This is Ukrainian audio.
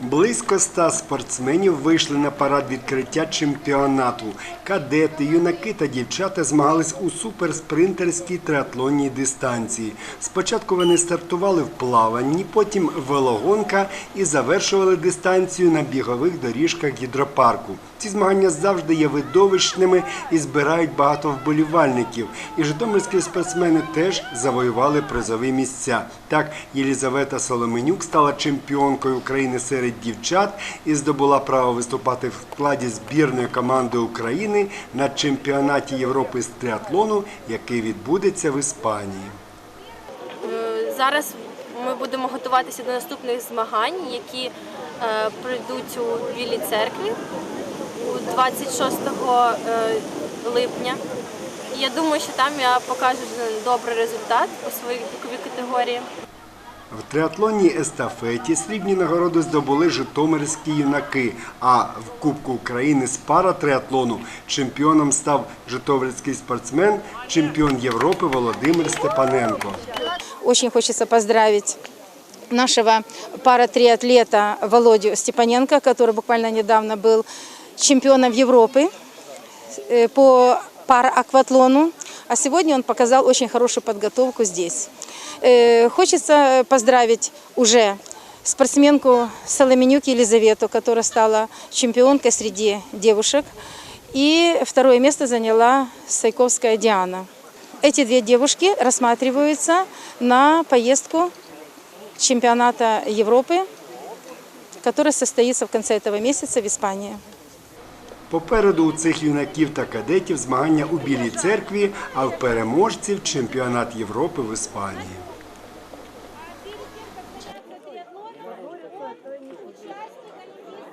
Близько ста спортсменів вийшли на парад відкриття чемпіонату. Кадети, юнаки та дівчата змагались у суперспринтерській триатлонній дистанції. Спочатку вони стартували в плаванні, потім велогонка і завершували дистанцію на бігових доріжках гідропарку. Ці змагання завжди є видовищними і збирають багато вболівальників. І житомирські спортсмени теж завоювали призові місця. Так, Єлізавета Соломенюк стала чемпіонкою України серед дівчат і здобула право виступати в складі збірної команди України на чемпіонаті Європи з триатлону, який відбудеться в Іспанії. Е, Зараз ми будемо готуватися до наступних змагань, які е, пройдуть у Білій церкві 26 е, липня. Я думаю, що там я покажу добрий результат у своїй віковій категорії. В триатлонній естафеті срібні нагороди здобули житомирські юнаки. А в Кубку України з паратриатлону чемпіоном став житомирський спортсмен, чемпіон Європи Володимир Степаненко. Очень хочется поздравить нашего паратриатлета Володю Степаненко, который буквально недавно был чемпионом Европы э, по параакватлону. А сегодня он показал очень хорошую подготовку здесь. Э, Хочется поздравить уже спортсменку Соломенюк Елизавету, которая стала чемпионкой среди девушек. И второе место заняла Сайковская Диана. Эти две девушки рассматриваются на поездку чемпионата Европы, который состоится в конце этого месяца в Испании. Попереду у цих юнаків та кадетів змагання у Білій церкві, а в переможців чемпіонат Європи в Іспанії.